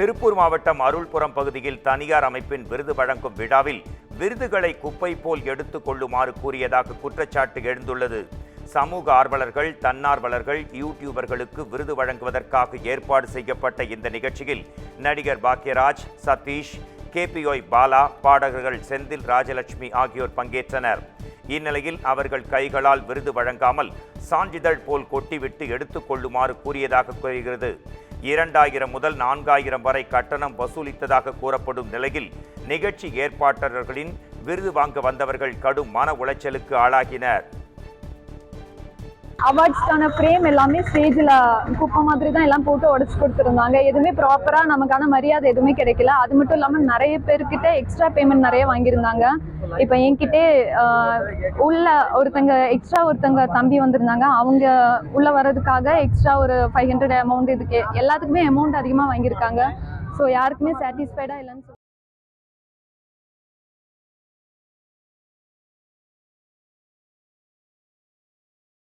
திருப்பூர் மாவட்டம் அருள்புரம் பகுதியில் தனியார் அமைப்பின் விருது வழங்கும் விழாவில் விருதுகளை குப்பை போல் எடுத்துக் கொள்ளுமாறு கூறியதாக குற்றச்சாட்டு எழுந்துள்ளது. சமூக ஆர்வலர்கள் தன்னார்வலர்கள் யூடியூபர்களுக்கு விருது வழங்குவதற்காக ஏற்பாடு செய்யப்பட்ட இந்த நிகழ்ச்சியில் நடிகர் பாக்யராஜ் சதீஷ் கேபிஒய் பாலா பாடகர்கள் செந்தில் ராஜலட்சுமி ஆகியோர் பங்கேற்றனர். இந்நிலையில் அவர்கள் கைகளால் விருது வழங்காமல் சான்றிதழ் போல் கொட்டிவிட்டு எடுத்துக் கொள்ளுமாறு கூறியதாக கூறுகிறது. இரண்டாயிரம் முதல் நான்காயிரம் வரை கட்டணம் வசூலித்ததாக கூறப்படும் நிலையில் நிகழ்ச்சி ஏற்பாட்டாளர்களின் விருது வாங்க வந்தவர்கள் கடும் மன உளைச்சலுக்கு ஆளாகினர். அவார்ட்ஸ்க்கான ஃப்ரேம் எல்லாமே ஸ்டேஜில் குப்பை மாதிரி தான் எல்லாம் போட்டு உடச்சி கொடுத்துருந்தாங்க. எதுவுமே ப்ராப்பராக நமக்கான மரியாதை எதுவுமே கிடைக்கல. அது மட்டும் இல்லாமல் நிறைய பேர்கிட்ட எக்ஸ்ட்ரா பேமெண்ட் நிறைய வாங்கியிருந்தாங்க. இப்போ என்கிட்டே உள்ள ஒருத்தங்க எக்ஸ்ட்ரா ஒருத்தங்க தம்பி வந்திருந்தாங்க. அவங்க உள்ள வர்றதுக்காக எக்ஸ்ட்ரா ஒரு ஃபைவ் ஹண்ட்ரட் அமௌண்ட் இதுக்கு எல்லாத்துக்குமே அமௌண்ட் அதிகமாக வாங்கியிருக்காங்க. ஸோ யாருக்குமே சாட்டிஸ்ஃபைடாக இல்லைன்னு